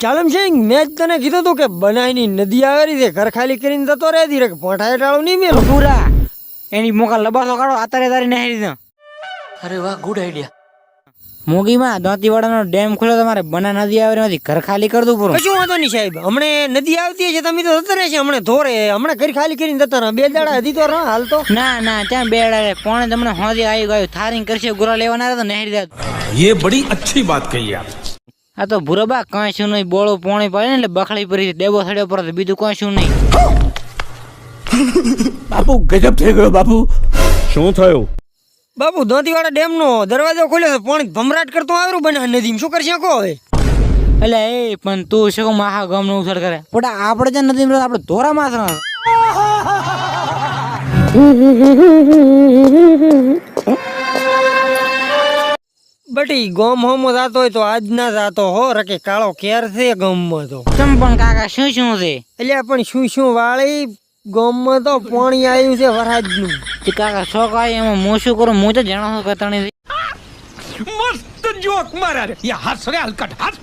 ચાલમ સિંહ મેં જ તને કીધું હતું કે બનાયની નદી આવેલી છે ઘર ખાલી કરીને જતો રહે ધીરે પોઠાએ ટાળો નહીં મેલો પૂરા. એની મોકા લબાસો કાઢો આતારે તારી નહેરી દો અરે વાહ ગુડ આઈડિયા મોગીમાં દાંતીવાડાનો ડેમ ખુલ્લો તમારે બના નદી આવે નથી ઘર ખાલી કરી દઉં પૂરું. કશું વાંધો નહીં સાહેબ. હમણે નદી આવતી છે તમે તો જતા રહેશે. હમણે ધોરે હમણે ઘર ખાલી કરીને જતા રહો. બે દાડા હજી તો રહો હાલ તો. ના ના ત્યાં બે દાડા કોણે તમને હોદી આવી ગયું? થારીંગ કરશે ગુરા લેવાના તો નહેરી દે યે બડી અચ્છી વાત કહી આપ. આ તો ભૂરબા કાંઈ શું નહીં બોળો પોણી પડે એટલે બખડી પડી ડેબો સડ્યો પર બીજું કાંઈ શું નહીં. બાપુ ગજબ થઈ ગયો બાપુ. શું થયું? બાપુ ડેમ નો દરવાજો ખોલ્યો પણ ભમરાટ કરતો આવ્યું બને નદીમાં શું કરશે કો હવે? એટલે એ પણ તું શું ગમનું ઉછળ કરે. પોટા આપણે જ નથી મળતા આપણે ધોરા માથના બટી ગોમ હોમ જાતો હોય તો આજ ના જાતો હો રકે કાળો કેર છે ગોમમાં તો. તમ પણ કાકા શું શું છે? એટલે પણ શું શું વાળી ગોમમાં તો પાણી આવ્યું છે વરસાદનું તે કાકા શોખ આવી એમાં હું શું કરું? હું તો જણાવું કતણી મસ્ત જોક મારા યા હસ હલકટ હસ